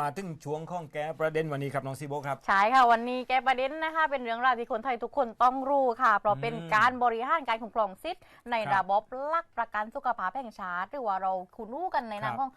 มาถึงช่วงของแกประเด็นวันนี้ครับน้องซีโบครับ ใช่ค่ะวันนี้แกประเด็นนะคะ เป็นเรื่องราวที่คนไทยทุกคนต้องรู้ค่ะ เพราะเป็นการบริหารการคุ้มครองสิทธิ์ในครัระบบหลักประกันสุขภาพแห่งชาติ หรือว่าเราคุ้นรู้กันในนามครับ ของ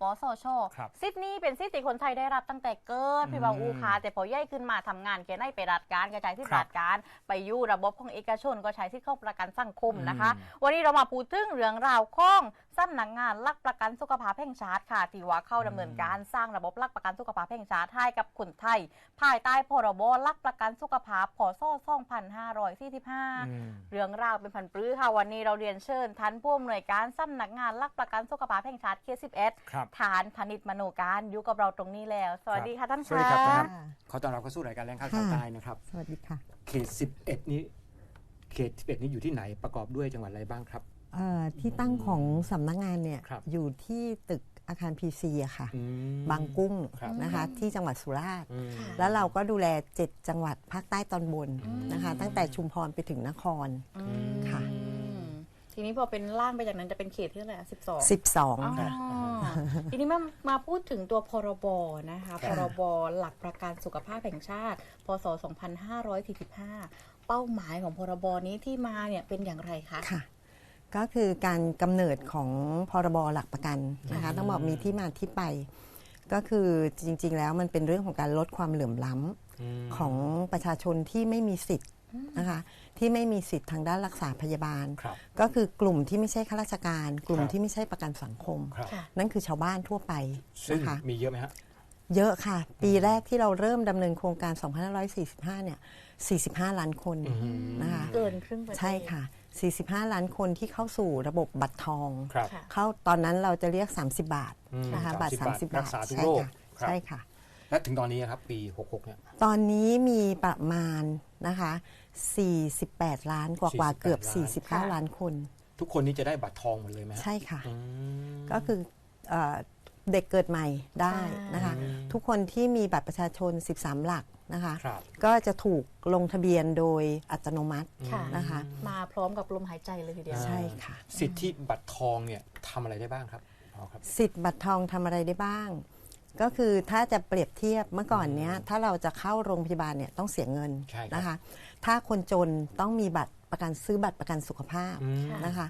ปสชครับสิทธิ์นี้เป็นสิทธิ์ที่คนไทยได้รับตั้งแต่เกิดอืมพี่บางอูคาแต่พอใหญ่ขึ้นมาทำงานแกได้ไปรัฐการกระจายที่ครับรัฐการ ไปอยู่ระบบของเอกชนก็ใช้สิทธิ์เข้าประกันสังคมนะคะอืมวันนี้เรามาพูดถึงเรื่องราวของสำนักงานหลักประกันสุขภาพแห่งชาติค่ะที่ว่าเข้าดำเนินการสร้างระบบหลักประกันสุขภาพแห่งชาติให้กับคนไทย ภายใต้พรบหลักประกันสุขภาพพศ2545อืมเรื่องราวเป็นพันปรื้อค่ะวันนี้เราเรียนเชิญท่านผู้อำนวยการสำนักงานหลักประกันสุขภาพแห่งชาติเขต11ครับ ฐานพนิษฐ์มโนการอยู่กับเราตรงนี้แล้ว สวัสดีค่ะท่านสวัสดีครับท่านค่ะขอต้อนรับเข้าสู่รายการแรงข่าวชาวใต้นะครับ สวัสดีค่ะ เขต 11 นี้เขต 11 นี้อยู่ที่ไหนประกอบด้วยจังหวัดอะไรบ้างครับเอ่อที่ตั้งของสำนักงานเนี่ยครับอยู่ที่ตึกอาคารพีซีอะค่ะอืมบางกุ้งครับนะคะที่จังหวัดสุราษฎร์อืมแล้วเราก็ดูแล 7 จังหวัดภาคใต้ตอนบนนะคะ ตั้งแต่ชุมพรไปถึงนครอืมค่ะ ทีนี้พอเป็นล่างไปจากนั้นจะเป็นเขตที่เท่าไหร่สิบสอง 12ครับทีนี้มามาพูดถึงตัวพรบนะคะครัพบรบหลักประกันสุขภาพแห่งชาติ พศ 2545 เป้าหมายของพรบนี้ที่มาเนี่ยเป็นอย่างไรคะ ค่ะ ก็คือการกำเนิดของพรบหลักประกันนะคะ ต้องบอกมีที่มาที่ไป ก็คือจริงๆ แล้วมันเป็นเรื่องของการลดความเหลื่อมล้ำ อืม ของประชาชนที่ไม่มีสิทธิ์ นะคะที่ไม่มีสิทธิ์ทางด้านรักษาพยาบาลครับก็คือกลุ่มที่ไม่ใช่ข้าราชการ กลุ่มครับที่ไม่ใช่ประกันสังคมครับค่ะนั่นคือชาวบ้านทั่วไปซึ่งนะคะมีเยอะไหมฮะเยอะค่ะ ปีแรกที่เราเริ่มดำเนินโครงการ 2545 เนี่ย 45 ล้านคนอืมนะคะเกินครึ่งประเทศใช่ค่ะ 45 ล้านคนที่เข้าสู่ระบบบัตรทองครับค่ะเข้าตอนนั้นเราจะเรียก 30 บาทอืมนะคะบัตร30 30 บาทรักษาทุกใช่โรคค่ะครับใช่ค่ะ และถึงตอนนี้ครับ ปี 66 เนี่ย ตอนนี้มีประมาณนะคะ 48 ล้านกว่ากว่า48เกือบ ล้าน 49 ล้านคน ทุกคนนี้จะได้บัตรทองหมดเลยไหมฮะใช่ค่ะ อืม ก็คือเอ่อเด็กเกิดใหม่ได้นะคะ อืม ทุกคนที่มีบัตรประชาชน 13 หลักนะคะ ครับก็จะถูกลงทะเบียนโดยอัตโนมัติ ค่ะนะคะ มาพร้อมกับลมหายใจเลยทีเดียว ใช่ค่ะ สิทธิบัตรทองเนี่ยทำอะไรได้บ้างครับอ๋อครับ สิทธิ์บัตรทองทำอะไรได้บ้าง ก็คือถ้าจะเปรียบเทียบเมื่อก่อนเนี้ยถ้าเราจะเข้าโรงพยาบาลเนี่ยต้องเสียเงินใช่ครับ นะคะ ถ้าคนจนต้องมีบัตรประกันซื้อบัตรประกันสุขภาพอืมนะคะ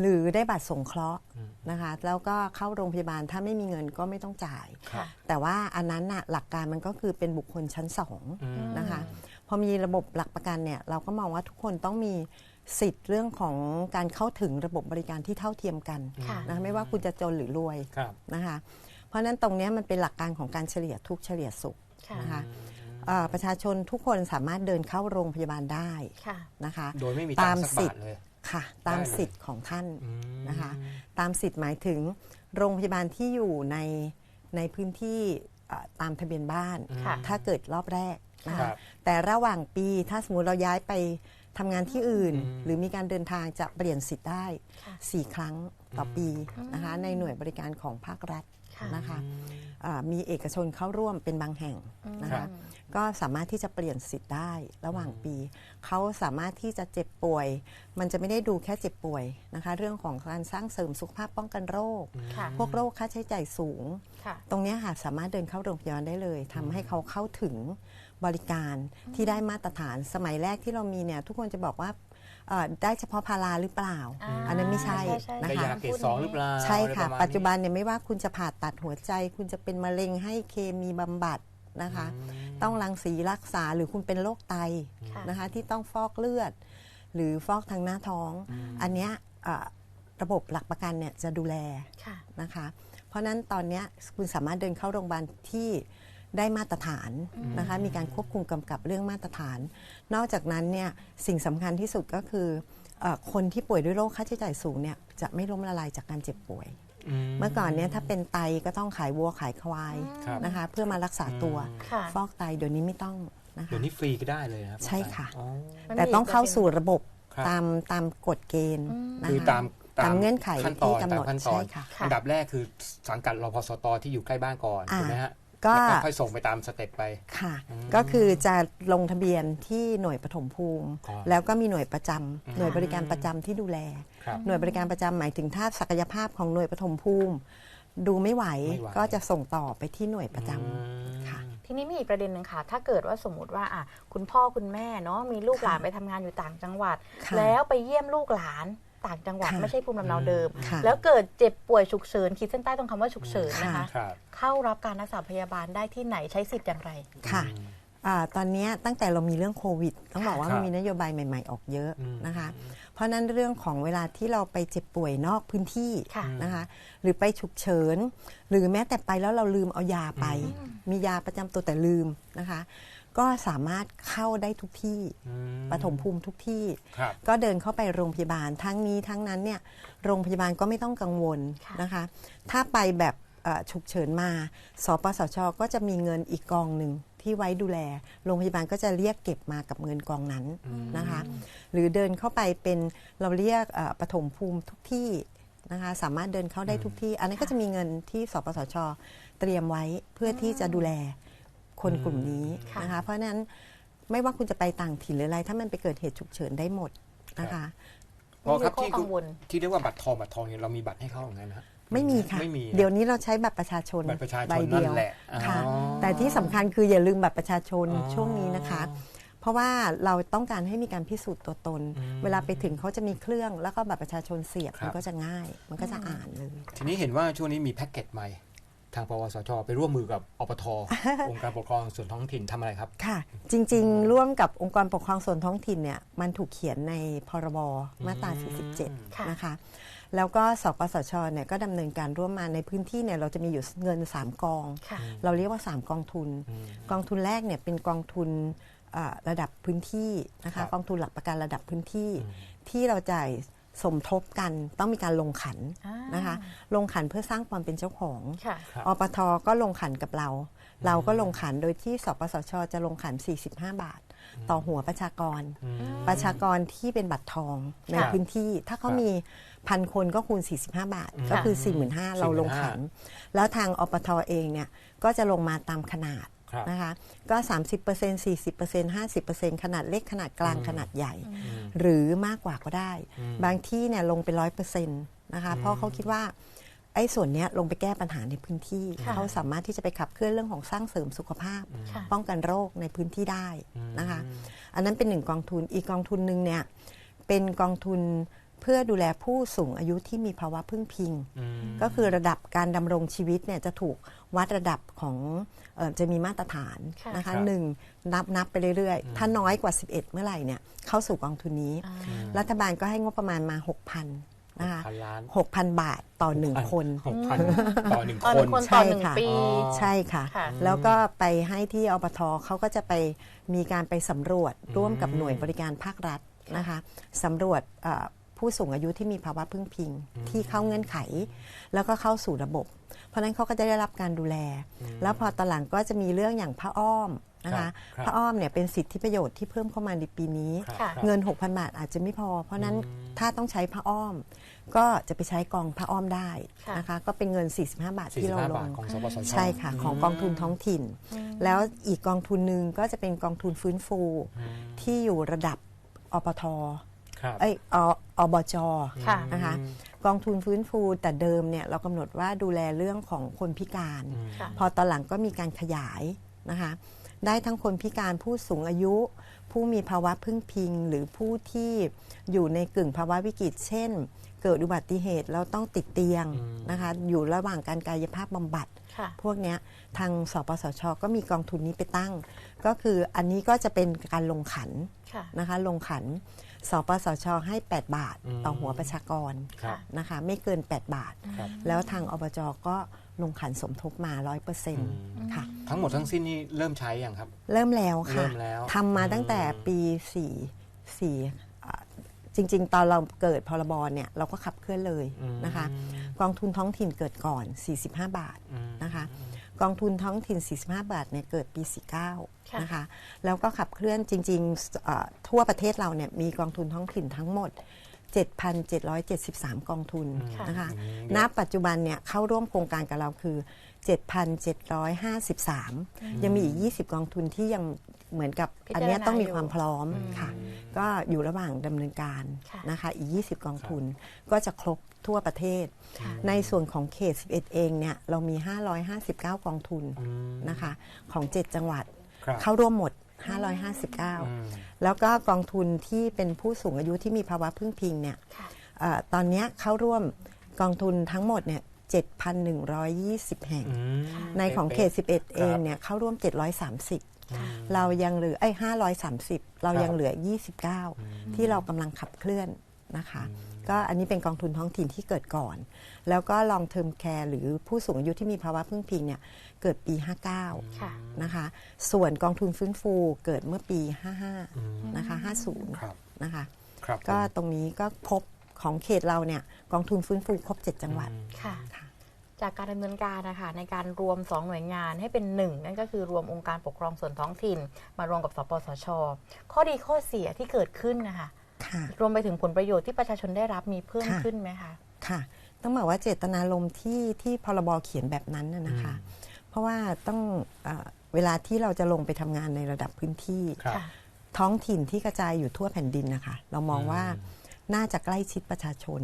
หรือได้บัตรสงเคราะห์อืมนะคะ แล้วก็เข้าโรงพยาบาลถ้าไม่มีเงินก็ไม่ต้องจ่ายครับแต่ว่าอันนั้นน่ะหลักการมันก็คือเป็นบุคคลชั้นสองอืมนะคะ พอมีระบบหลักประกันเนี่ยเราก็มองว่าทุกคนต้องมีสิทธิ์เรื่องของการเข้าถึงระบบบริการที่เท่าเทียมกันค่ะนะคะไม่ว่าคุณจะจนหรือรวยครับนะคะ เพราะฉะนั้นตรงเนี้ยมันเป็นหลักการของการเฉลี่ยทุกข์เฉลี่ยสุขค่ะนะคะเอ่อ ประชาชนทุกคนสามารถเดินเข้าโรงพยาบาลได้ค่ะนะคะ โดยไม่มีตาตามมสักสิบาททธิ์เลยค่ะ ตามได้เลยสิทธิ์ของท่านอืมนะคะ ตามสิทธิ์หมายถึงโรงพยาบาลที่อยู่ในในพื้นที่เอ่อตามทะเบียนบ้านค่ะถ้าเกิดรอบแรกนะครัคะบแต่ระหว่างปีถ้าสมมติเราย้ายไปทำงานที่อื่นอืมหรือมีการเดินทางจะเปลี่ยนสิทธิ์ได้ค่ะ4ครั้งต่อปีนะคะในหน่วยบริการของภาครัฐค่ะนะคะอ่ามีเอกชนเข้าร่วมเป็นบางแห่งนะครัคะบ ก็สามารถที่จะเปลี่ยนสิทธิ์ได้ระหว่างปี เขาสามารถที่จะเจ็บป่วย มันจะไม่ได้ดูแค่เจ็บป่วยนะคะ เรื่องของการสร้างเสริมสุขภาพป้องกันโรคค่ะพวกโรคค่าใช้จ่ายสูงค่ะตรงเนี้ยค่ะสามารถเดินเข้าโรงพยาบาลได้เลยทำให้เขาเข้าถึงบริการที่ได้มาตรฐานสมัยแรกที่เรามีเนี่ยทุกคนจะบอกว่าเอ่อได้เฉพาะพาราหรือเปล่าอ่าอันนั้นไม่ใช่ใช่นะได้คะยาเกรดสองหรือเปล่า ใช่ค่ะอไรรมาณปัจจุบันเนี่ยไม่ว่าคุณจะผ่าตัดหัวใจ คุณจะเป็นมะเร็งให้เคมีบำบัด นะคะ ต้องรังสีรักษาหรือคุณเป็นโรคไตค่ะนะคะ ที่ต้องฟอกเลือด หรือฟอกทางหน้าท้อง อันเนี้ยเอ่อระบบหลักประกันเนี่ยจะดูแลค่ะนะคะ เพราะฉะนั้นตอนเนี้ยคุณสามารถเดินเข้าโรงพยาบาลที่ได้มาตรฐานนะคะมีการควบคุมกำกับเรื่องมาตรฐาน นอกจากนั้นเนี่ยสิ่งสำคัญที่สุดก็คือเออคนที่ป่วยด้วยโรคค่าใช้จ่ายสูงเนี่ยจะไม่ล้มละลายจากการเจ็บป่วย เมื่อก่อนเนี่ยถ้าเป็นไตก็ต้องขายวัวขายควายครับ นะคะ เพื่อมารักษาตัวค่ะ ฟอกไตเดี๋ยวนี้ไม่ต้องนะคะ เดี๋ยวนี้ฟรีก็ได้เลยนะครับใช่ค่ะ อ๋อแต่ต้องเข้าสู่ระบบครับ ตามตามกฎเกณฑ์นะคือคะ ตามตามเงื่อนไขขั้นตอนที่กำหนดตามขั้นตอนใช่ค่ะอันดับแรกคือสังกัดรพสตที่อยู่ใกล้บ้านก่อนอ่า ถูกไหมฮะ ก็แล้วก็ค่อยส่งไปตามสเต็ปไป ค่ะ อืมก็คือจะลงทะเบียนที่หน่วยปฐมภูมิ ครับแล้วก็มีหน่วยประจำอืม หน่วยบริการประจำที่ดูแล ครับ หน่วยบริการประจำหมายถึงถ้าศักยภาพของหน่วยปฐมภูมิ ดูไม่ไหวไม่ไหว ก็จะส่งต่อไปที่หน่วยประจำอืมค่ะ ทีนี้มีอีกประเด็นหนึ่งค่ะ ถ้าเกิดว่าสมมติว่าอะคุณพ่อคุณแม่เนาะมีลูกหลานค่ะไปทำงานอยู่ต่างจังหวัด ค่ะ แล้วไปเยี่ยมลูกหลาน ต่างจังหวัดค่ะไม่ใช่ภูมิลำเนาเดิม ค่ะแล้วเกิดเจ็บป่วยฉุกเฉินขีดเส้นใต้ตรงคำว่าฉุกเฉินนะคะ ครับเข้ารับการรักษาพยาบาลได้ที่ไหนใช้สิทธิ์อย่างไร ค่ะอืม อ่าตอนเนี้ยตั้งแต่เรามีเรื่องโควิด ต้องบอกว่าครับมันมีนโยบายใหม่ ๆ ออกเยอะอืมนะคะ เพราะฉะนั้นเรื่องของเวลาที่เราไปเจ็บป่วยนอกพื้นที่ค่ะนะคะ หรือไปฉุกเฉิน หรือแม้แต่ไปแล้วเราลืมเอายาไป มียาประจำตัวแต่ลืมนะคะ ก็สามารถเข้าได้ทุกที่อืมปฐมภูมิทุกที่ครับก็เดินเข้าไปโรงพยาบาลทั้งนี้ทั้งนั้นเนี่ยโรงพยาบาลก็ไม่ต้องกังวลค่ะนะคะ ถ้าไปแบบเอ่อฉุกเฉินมา สปสช ก็จะมีเงินอีกกองหนึ่งที่ไว้ดูแล โรงพยาบาลก็จะเรียกเก็บมากับเงินกองนั้นนะคะ หรือเดินเข้าไปเป็นเราเรียกเอ่อปฐมภูมิทุกที่นะคะ สามารถเดินเข้าได้ทุกที่ อันนั้นก็จะมีเงินที่สปสช เตรียมไว้เพื่อที่จะดูแล คนกลุ่มนี้ค่ะนะคะ เพราะฉะนั้นไม่ว่าคุณจะไปต่างถิ่นหรืออะไร ถ้ามันไปเกิดเหตุฉุกเฉินได้หมดนะคะ พอครับมีข้อที่กังวลที่เรียกว่าบัตรทองบัตรทองเนี่ยเรามีบัตรให้เขาอย่างนั้นนะฮะไม่มีค่ะไม่มีเดี๋ยวนี้เราใช้บัตรประชาชนบัตรประชาชนใบเดียวนั่นแหละค่ะอ๋อแต่ที่สำคัญคืออย่าลืมบัตรประชาชนอ๋อช่วงนี้นะคะ เพราะว่าเราต้องการให้มีการพิสูจน์ตัวตนอืมเวลาไปถึงเขาจะมีเครื่องแล้วก็บัตรประชาชนเสียบครับมันก็จะง่าย มันก็จะอ่านเลย ทีนี้เห็นว่าช่วงนี้มีแพ็กเกจใหม่ ทางปวสชไปร่วมมือกับอปทองค์การปกครองส่วนท้องถิ่นทำอะไรครับ ค่ะ จริง ๆ ร่วมกับองค์กรปกครองส่วนท้องถิ่นเนี่ยมันถูกเขียนในพรบมาตราค่ะ47 นะคะ แล้วก็สปสชเนี่ยก็ดำเนินการร่วมมาในพื้นที่เนี่ยเราจะมีอยู่เงิน 3 กองค่ะเราเรียกว่า 3 กองทุนอืมกองทุนแรกเนี่ยเป็นกองทุนเอ่อระดับพื้นที่นะครัคะบกองทุนหลักประกันระดับพื้นที่อืมที่เราจ่าย สมทบกันต้องมีการลงขันอ่านนะคะ ลงขันเพื่อสร้างความเป็นเจ้าของค่ะครับอปทก็ลงขันกับเรา เราก็ลงขันโดยที่สปสชจะลงขัน 45 บาท ต่อหัวประชากรอืมประชากรที่เป็นบัตรทองในครับพื้นที่ ถ้าเขาครับมีพันคนก็คูณ 45 บาท ก็คือ 45,000เราลงขัน แล้วทางอปทเองเนี่ยก็จะลงมาตามขนาดครับ นะคะก็ 30% 40% 50%ขนาดเล็กขนาดกลางอืมขนาดใหญ่อืมหรือมากกว่าก็ได้อืมบางที่เนี่ยลงไปร้อยเปอร์เซ็นต์นะคะเพราะเขาคิดว่าไอ้ส่วนเนี้ยลงไปแก้ปัญหาในพื้นที่ค่ะเขาสามารถที่จะไปขับเคลื่อนเรื่องของสร้างเสริมสุขภาพค่ะป้องกันโรคในพื้นที่ได้อืมนะคะ อันนั้นเป็นหนึ่งกองทุนอีกกองทุนหนึ่งเนี่ยเป็นกองทุน เพื่อดูแลผู้สูงอายุที่มีภาวะพึ่งพิงอืมก็คือระดับการดำรงชีวิตเนี่ยจะถูกวัดระดับของเออจะมีมาตรฐานค่ะนะครัคะบหนึ่งนับนับไปเรื่อยๆ ถ้าน้อยกว่า 11 เมื่อไหร่เนี่ยเข้าสู่กองทุนนี้อ่ารัฐบาลก็ให้งบประมาณมา 6,000นะคะพันล้าน6,000บาทต่อหนึ่งคนหกพันต่อหนึ่งต่อคหนึ่นงคนใช่ต่อหนึ่งค่ะปีอ๋อใช่ค่ะค่ะ แล้วก็ไปให้ที่อปทเขาก็จะไปมีการไปสำรวจร่วมกับหน่วยบริการภาครัฐนะคะสำรวจเอ่อ ผู้สูงอายุที่มีภาวะพึ่งพิง ที่เข้าเงื่อนไข แล้วก็เข้าสู่ระบบ เพราะฉะนั้นเขาก็จะได้รับการดูแล แล้วพอตอนหลังก็จะมีเรื่องอย่างผ้าอ้อมนะคะครับผ้าอ้อมเนี่ยเป็นสิทธิประโยชน์ที่เพิ่มเข้ามาในปีนี้ครับค่ะครับเงิน 6,000 บาทอาจจะไม่พอ เพราะฉะนั้นถ้าต้องใช้ผ้าอ้อม ก็จะไปใช้กองผ้าอ้อมได้ค่ะนะคะก็เป็นเงิน 45 บาทที่เรา45ลบาทงของสปสชใช่ค่ะ ของกองทุนท้องถิ่น แล้วอีกกองทุนหนึ่งก็จะเป็นกองทุนฟื้นฟูที่อยู่ระดับอปท ครับเอ้ยออบจค่ะนะคะกองทุนฟื้นฟูแต่เดิมเนี่ยเรากำหนดว่าดูแลเรื่องของคนพิการ ค่ะ พอตอนหลังก็มีการขยายนะคะ ได้ทั้งคนพิการผู้สูงอายุ ผู้มีภาวะพึ่งพิง หรือผู้ที่อยู่ในกึ่งภาวะวิกฤต เช่น เกิดอุบัติเหตุแล้วต้องติดเตียงนะคะ อยู่ระหว่างการกายภาพบำบัด ค่ะ พวกเนี้ยทางสปสช ก็มีกองทุนนี้ไปตั้ง ก็คืออันนี้ก็จะเป็นการลงขัน ค่ะ นะคะลงขัน สปสชให้ 8 บาท ต่อหัวประชากรครับนะคะไม่เกิน 8 บาทครับแล้วทางอบจก็ลงขันสมทบมา100%ค่ะ ทั้งหมดทั้งสิ้นนี่เริ่มใช้ยังครับ เริ่มแล้วค่ะเริ่มแล้วทำมาตั้งแต่ปี4 4อ่าจริง ๆ ตอนเราเกิดพรบเนี่ยเราก็ขับเคลื่อนเลยนะคะ กองทุนท้องถิ่นเกิดก่อน 45 บาทนะคะ กองทุนท้องถิ่น 45 บาทเนี่ยเกิดปี 49 นะคะ แล้วก็ขับเคลื่อนจริงๆเอ่อทั่วประเทศเราเนี่ยมีกองทุนท้องถิ่นทั้งหมด 7,773 กองทุนค่ะนะคะอืมณปัจจุบันเนี่ยเข้าร่วมโครงการกับเราคือ 7,753 ยังมีอีก 20 กองทุนที่ยัง เหมือนกับพิจารณาอันเนี้ยต้องมีอยู่ความพร้อมอืมค่ะ ก็อยู่ระหว่างดำเนินการค่ะนะคะ อีก 20 กองทุนก็จะครบทั่วประเทศ ค่ะ ในส่วนของเขต 11 เองเนี่ยเรามี 559 กองทุนอืม นะคะ ของ 7 จังหวัด ครับเข้าร่วมหมด อืม559แล้วก็กองทุนที่เป็นผู้สูงอายุที่มีภาวะพึ่งพิงเนี่ยค่ะ เออตอนเนี้ยเข้าร่วมกองทุนทั้งหมดเนี่ย7,120 แห่ง อืมในของเขต11 เองเนี่ยเข้าร่วม 730อืม เรายังเหลือไอ้530เราครับยังเหลือ 29 ที่เรากำลังขับเคลื่อนนะคะ ก็อันนี้เป็นกองทุนท้องถิ่นที่เกิดก่อน แล้วก็ลองเทอมแคร์หรือผู้สูงอายุที่มีภาวะพึ่งพิงเนี่ยเกิดปี 59ค่ะนะคะ ส่วนกองทุนฟื้นฟูเกิดเมื่อปีอืม55นะคะครับ50นะคะครับก็ผมตรงนี้ก็ครบของเขตเราเนี่ยกองทุนฟื้นฟูครบ 7 จังหวัดอืมค่ะค่ะ จากการดำเนินการนะคะในการรวม 2 หน่วยงานให้เป็นหนึ่งนั่นก็คือรวมองค์การปกครองส่วนท้องถิ่น มารวมกับสปสช ข้อดีข้อเสียที่เกิดขึ้นนะคะค่ะรวมไปถึงผลประโยชน์ที่ประชาชนได้รับมีเพิ่มค่ะขึ้นไหมคะค่ะ ต้องบอกว่าเจตนารมณ์ที่ที่พรบเขียนแบบนั้นน่ะนะคะ เพราะว่าต้องเออเวลาที่เราจะลงไปทำงานในระดับพื้นที่ครับค่ะท้องถิ่นที่กระจายอยู่ทั่วแผ่นดินนะคะ เรามองว่า น่าจะใกล้ชิดประชาชน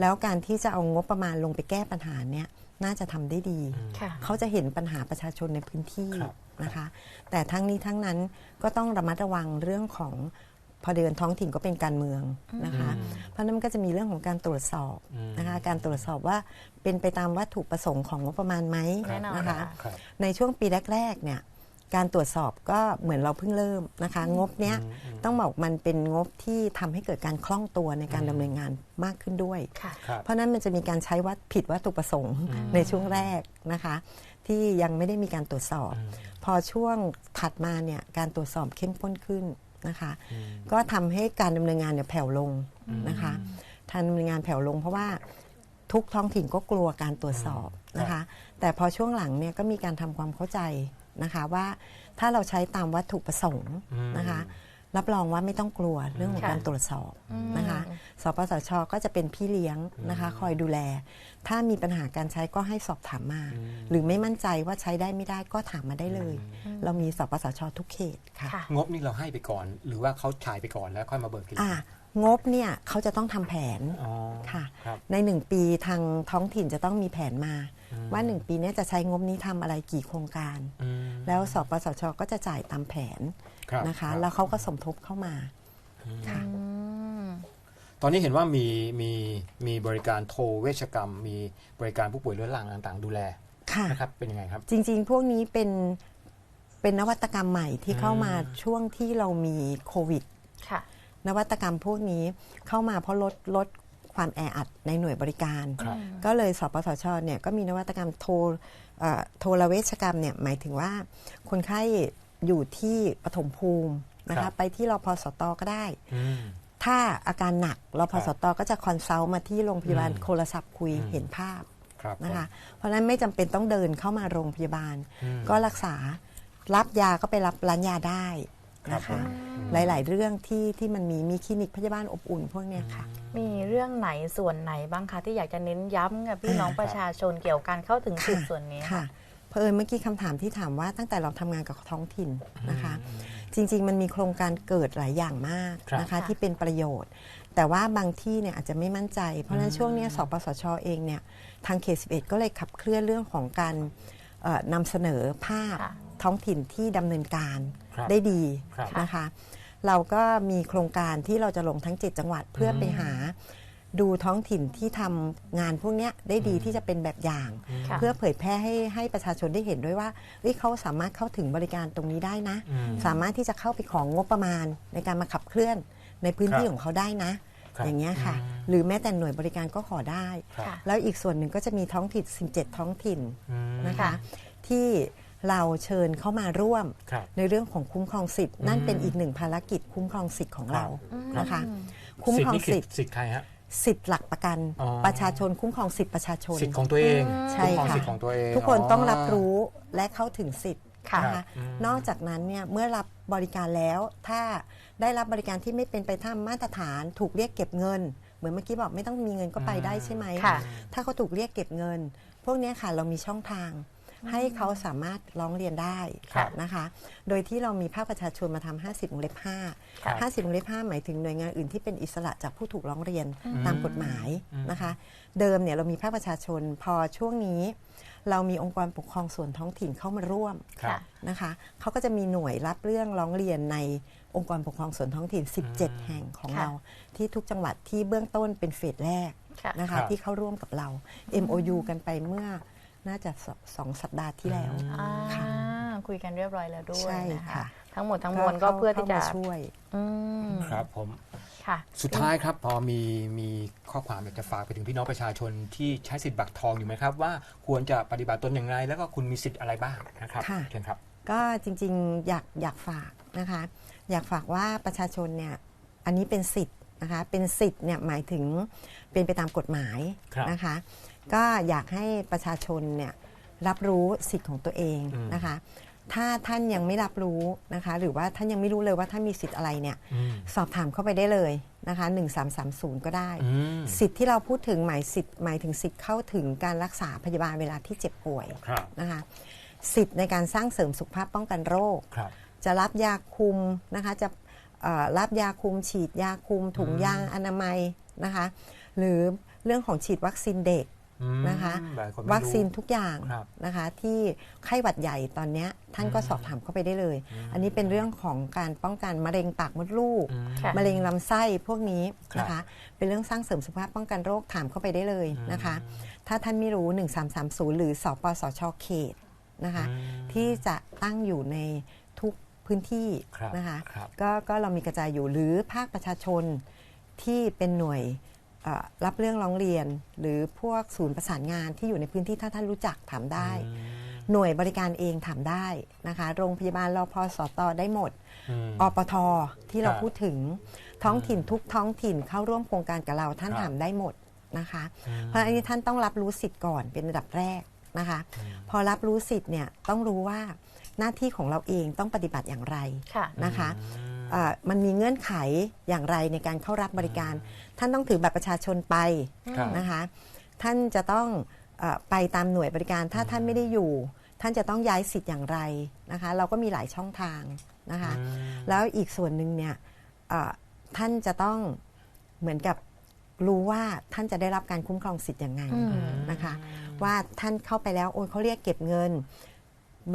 แล้วการที่จะเอางบประมาณลงไปแก้ปัญหาเนี้ยน่าจะทำได้ดีค่ะเขาจะเห็นปัญหาประชาชนในพื้นที่ครับนะคะ แต่ทั้งนี้ทั้งนั้นก็ต้องระมัดระวังเรื่องของพอเดือนท้องถิ่นก็เป็นการเมืองนะคะอืมเพราะฉะนั้นมันก็จะมีเรื่องของการตรวจสอบอืมนะคะ การตรวจสอบว่าเป็นไปตามวัตถุประสงค์ของงบประมาณไหมแน่นอนนะคะค่ะครับในช่วงปีแรกๆเนี่ย การตรวจสอบก็เหมือนเราเพิ่งเริ่มนะคะ งบเนี้ยอืมอืมต้องบอกมันเป็นงบที่ทำให้เกิดการคล่องตัวในการดำเนินงานมากขึ้นด้วยค่ะครับเพราะฉะนั้นมันจะมีการใช้วัดผิดวัตถุประสงค์ในช่วงแรกนะคะ ที่ยังไม่ได้มีการตรวจสอบอืมพอช่วงถัดมาเนี่ยการตรวจสอบเข้มข้นขึ้นนะคะอืมก็ทำให้การดำเนินงานเนี่ยแผ่วลงนะคะการดำเนินงานแผ่วลงเพราะว่าทุกท้องถิ่นก็กลัวการตรวจสอบนะคะ แต่พอช่วงหลังเนี่ยก็มีการทำความเข้าใจ นะคะว่าถ้าเราใช้ตามวัตถุประสงค์นะคะ รับรองว่าไม่ต้องกลัวเรื่องของค่ะการตรวจสอบอืมนะคะสปสชก็จะเป็นพี่เลี้ยงนะคะ คอยดูแล ถ้ามีปัญหาการใช้ก็ให้สอบถามมา หรือไม่มั่นใจว่าใช้ได้ไม่ได้ก็ถามมาได้เลย เรามีสปสชทุกเขตค่ะค่ะงบนี่เราให้ไปก่อน หรือว่าเขาจ่ายไปก่อนแล้วค่อยมาเบิกทีหลังอ่างบเนี่ยเขาจะต้องทำแผนอ๋อค่ะครับในหนึ่งปีทางท้องถิ่นจะต้องมีแผนมา ว่าหนึ่งปีเนี้จะใช้งบนี้ทำอะไรกี่โครงการอืม แล้วสปสชก็จะจ่ายตามแผนรับนะคะรับ แล้วเขาก็สมทบเข้ามาค่ะ อืม ตอนนี้เห็นว่ามีมีมีบริการโทรเวชกรรม มีบริการผู้ป่วยเรื้อรังต่างๆ ดูแลค่ะ นะครับเป็นยังไงครับ จริงๆ พวกนี้เป็นเป็นนวัตกรรมใหม่ที่เข้ามาอืม ช่วงที่เรามีโควิด ค่ะ นวัตกรรมพวกนี้เข้ามาเพราะลดลด ความแออัดในหน่วยบริการครับก็เลยสปสชเนี่ยก็มีนวัตกรรมโทรเอ่อโทรเวชกรรมเนี่ยหมายถึงว่า คนไข้อยู่ที่ปฐมภูมินะครัคะบไปที่รพสตก็ได้อืมถ้าอาการหนักรพสตก็จะคอนซัลท์มาที่โรงพยาบาลอืมโทรศัพท์คุยอืมเห็นภาพครับนะคะเพราะฉะนั้นไม่จำเป็นต้องเดินเข้ามาโรงพยาบาลอืมก็รักษารับยาก็ไปรับร้านยาได้ นะครัคะบผมหลาย ๆ เรื่องที่ที่มันมีมีคลินิกพยาบาลอบอุ่นพวกเนี้ยค่ะ มีเรื่องไหนส่วนไหนบ้างคะที่อยากจะเน้นย้ำกับพี่น้องอ่าประชาชนเกี่ยวกับการเข้าถึงสิทธิ์ส่วนนี้ค่ะเพอเอิญเมื่อกี้คำถามที่ถามว่าตั้งแต่เราทำงานกับท้องถิ่นนะคะ จริง ๆ มันมีโครงการเกิดหลายอย่างมากครับนะคะที่เป็นประโยชน์ แต่ว่าบางที่เนี่ยอาจจะไม่มั่นใจ เพราะฉะนั้นช่วงเนี้ยสปสชเองเนี่ยทางเขต11 ก็เลยขับเคลื่อนเรื่องของการเอ่อนำเสนอภาพค่ะ ท้องถิ่นที่ดำเนินการครับได้ดีครับนะคะ เราก็มีโครงการที่เราจะลงทั้ง 7 จังหวัดเพื่อไปหา ดูท้องถิ่นที่ทำงานพวกเนี้ยได้ดีที่จะเป็นแบบอย่าง ค่ะ เพื่อเผยแพร่ให้ให้ประชาชนได้เห็นด้วยว่าเอ้ยเขาสามารถเข้าถึงบริการตรงนี้ได้นะ อืม สามารถที่จะเข้าไปของงบประมาณในการมาขับเคลื่อนในพื้นที่ครับของเขาได้นะ ครับอย่างเงี้ยค่ะ อืม หรือแม้แต่หน่วยบริการก็ขอได้ ครับ ค่ะ แล้วอีกส่วนหนึ่งก็จะมีท้องถิ่น 17 ท้องถิ่นอืม นะคะค่ะที่ เราเชิญเข้ามาร่วม ครับ ในเรื่องของคุ้มครองสิทธิ์นั่นเป็นอีกหนึ่งภารกิจคุ้มครองสิทธิ์ของเราครับ นะคะ คุ้มครองนี่สิทธิ์สิทธิ์ใครฮะ สิทธิ์หลักประกัน อ๋อ ประชาชนคุ้มครองสิทธิ์ประชาชน สิทธิ์ของตัวเองใช่คุ้มครองค่ะ สิทธิ์ของตัวเอง ทุกคนต้องรับรู้และเข้าถึงสิทธิ์ค่ะนะคะอืม นอกจากนั้นเนี่ยเมื่อรับบริการแล้ว ถ้าได้รับบริการที่ไม่เป็นไปตามมาตรฐานถูกเรียกเก็บเงิน เหมือนเมื่อกี้บอกไม่ต้องมีเงินก็ไปได้ใช่ไหมค่ะ ถ้าเขาถูกเรียกเก็บเงิน พวกเนี้ยค่ะเรามีช่องทาง ให้เขาสามารถร้องเรียนได้ค่ะนะคะ โดยที่เรามีภาคประชาชนมาทำ50วงเล็บครับ5 50วงเล็บ5หมายถึงหน่วยงานอื่นที่เป็นอิสระจากผู้ถูกร้องเรียนตามกฎหมายนะคะ เดิมเนี่ยเรามีภาคประชาชนพอช่วงนี้ เรามีองค์กรปกครองส่วนท้องถิ่นเข้ามาร่วมครับนะคะเขาก็จะมีหน่วยรับเรื่องร้องเรียนในองค์กรปกครองส่วนท้องถิ่น 17 แห่งของค่ะเรา ที่ทุกจังหวัดที่เบื้องต้นเป็นเฟสแรกค่ะนะครัคะบที่เข้าร่วมกับเรา MOU กันไปเมื่อ น่าจะสสองสัปดาห์ที่แล้วอ่าค่ะคุยกันเรียบร้อยแล้วด้วยใช่นะคะค่ะทั้งหมดทั้งมวลก็เพื่อที่จะข้ามาช่วยอืมครับผมค่ะสุดท้ายครับพอมีมีข้อความอยากจะฝากไปถึงพี่น้องประชาชนที่ใช้สิทธิ์บัตรทองอยู่ไหมครับ ว่าควรจะปฏิบัติตนอย่างไร แล้วก็คุณมีสิทธิ์อะไรบ้างนะครับค่ะเชิญครับ ก็จริงๆอยากอยากฝากนะคะ อยากฝากว่าประชาชนเนี่ยอันนี้เป็นสิทธิ์นะคะเป็นสิทธิ์เนี่ยหมายถึงเป็นไปตามกฎหมายครับนะคะ ก็อยากให้ประชาชนเนี่ยรับรู้สิทธิ์ของตัวเองอืมนะคะ ถ้าท่านยังไม่รับรู้นะคะ หรือว่าท่านยังไม่รู้เลยว่าท่านมีสิทธิ์อะไรเนี่ยอืมสอบถามเข้าไปได้เลยนะคะ 1330 ก็ได้อืมสิทธิ์ที่เราพูดถึงหมายสิทธิ์หมายถึงสิทธิ์เข้าถึงการรักษาพยาบาลเวลาที่เจ็บป่วยครับนะคะ สิทธิ์ในการสร้างเสริมสุขภาพป้องกันโรคครับจะรับยาคุมนะคะจะเอ่อรับยาคุมฉีดยาคุมถุงอืมยางอนามัยนะคะ หรือเรื่องของฉีดวัคซีนเด็กอืม นะคะหลายคนไม่รู้วัคซีนทุกอย่างครับนะคะ ที่ไข้หวัดใหญ่ตอนเนี้ยท่านก็อืมสอบถามเข้าไปได้เลย อันนี้เป็นเรื่องของการป้องกันมะเร็งปากมดลูกอืมค่ะมะเร็งลำไส้พวกนี้นะครัคะบเป็นเรื่องสร้างเสริมสุขภาพป้องกันโรคถามเข้าไปได้เลยนะคะ ถ้าท่านไม่รู้ 1330 หรือสปสชเขตนะคะอืมที่จะตั้งอยู่ในทุกพื้นที่ครับนะคะครับก็ก็เรามีกระจายอยู่หรือภาคประชาชนที่เป็นหน่วยเอ่อ รับเรื่องร้องเรียน หรือพวกศูนย์ประสานงานที่อยู่ในพื้นที่ถ้าท่านรู้จักถามได้ หน่วยบริการเองถามได้นะคะ โรงพยาบาลรอพอสตได้หมดอืมอปทที่เราครับพูดถึงท้องถิ่นทุกท้องถิ่นเข้าร่วมโครงการกับเราท่านครับถามได้หมดนะคะอืมเพราะอันนี้ท่านต้องรับรู้สิทธิ์ก่อนเป็นระดับแรกนะคะ พอรับรู้สิทธิ์เนี่ยต้องรู้ว่าหน้าที่ของเราเองต้องปฏิบัติอย่างไรค่ะนะคะเอ่อ มันมีเงื่อนไขอย่างไรในการเข้ารับบริการ ท่านต้องถือบัตรประชาชนไปครับนะคะท่านจะต้องเออไปตามหน่วยบริการถ้าท่านไม่ได้อยู่ ท่านจะต้องย้ายสิทธิ์อย่างไรนะคะเราก็มีหลายช่องทางนะคะอืมแล้วอีกส่วนหนึ่งเนี่ยเอ่อท่านจะต้องเหมือนกับรู้ว่าท่านจะได้รับการคุ้มครองสิทธิ์ยังไงอืมนะคะว่าท่านเข้าไปแล้วโอ้ยเขาเรียกเก็บเงิน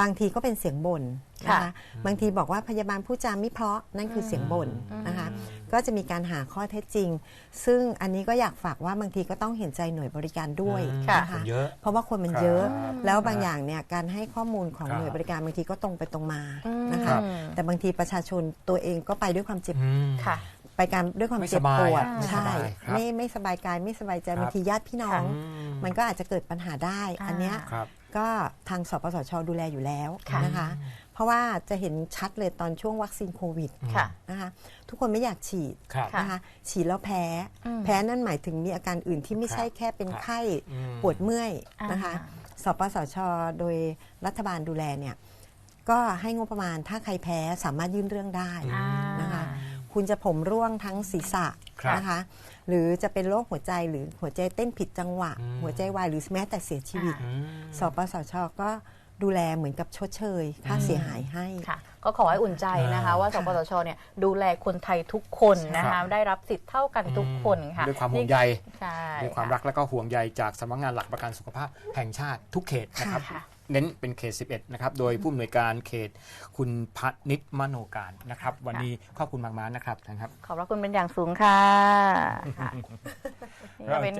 บางทีก็เป็นเสียงบ่นนะคะค่ะบางทีบอกว่าพยาบาลผู้จาไม่เพราะนั่นคือเสียงบ่นนะคะก็จะมีการหาข้อเท็จจริง ซึ่งอันนี้ก็อยากฝากว่าบางทีก็ต้องเห็นใจหน่วยบริการด้วยค่ะนะคะเยอะเพราะว่าคนมันครับเยอะ แล้วบางครับอย่างเนี่ยการให้ข้อมูลของครับหน่วยบริการบางทีก็ตรงไปตรงมานะครัคะบแต่บางทีประชาชนตัวเองก็ไปด้วยความเจ็บอืมค่ะไปการด้วยความไม่เจ็บสบายปวดอะใช่ไม่สบายครับไม่ไม่สบายกายไม่สบายใจครับบางทีญาติพี่น้องอื มมันก็อาจจะเกิดปัญหาได้อ่าอันเนี้ยครับ ก็ทางสปสชดูแลอยู่แล้วค่ะนะคะ เพราะว่าจะเห็นชัดเลยตอนช่วงวัคซีนโควิดค่ะนะคะทุกคนไม่อยากฉีดครับ ค่ะนะคะฉีดแล้วแพ้ อืมแพ้นั่นหมายถึงมีอาการอื่นที่ไม่ใช่แค่เป็นครับไข้อืม ปวดเมื่อยนะคะ อ่า สปสช โดยรัฐบาลดูแลเนี่ยก็ให้งบประมาณถ้าใครแพ้สามารถยื่นเรื่องได้ อ่า นะคะ คุณจะผมร่วงทั้งศีรษะครับนะคะ หรือจะเป็นโรคหัวใจหรือหัวใจเต้นผิดจังหวะ อืม หัวใจวายหรือแม้แต่เสียชีวิตอ่าอืม สปสชก็ดูแลเหมือนกับชดเชย ค่าเสียหายให้ ค่ะ ก็ขอให้อุ่นใจนะคะ อ่าว่าสปสชเนี่ยดูแลคนไทยทุกคนนะครัคะ บ ได้รับสิทธิ์เท่ากันทุกคนค่ะด้วยความห่วงใย ใช่ด้วยความรักและก็ห่วงใยจากสำนักงานหลักประกันสุขภาพแห่งชาติทุกเขตนะครับ ค่ะ เน้นเป็นเขต 11 นะครับ โดยผู้อำนวยการเขตคุณพัฒนิตมโนการนะครับ วันนี้ขอบคุณมากๆนะครับท่านครับ ขอบพระคุณเป็นอย่างสูงค่ะค่ะนี่ก็เป็น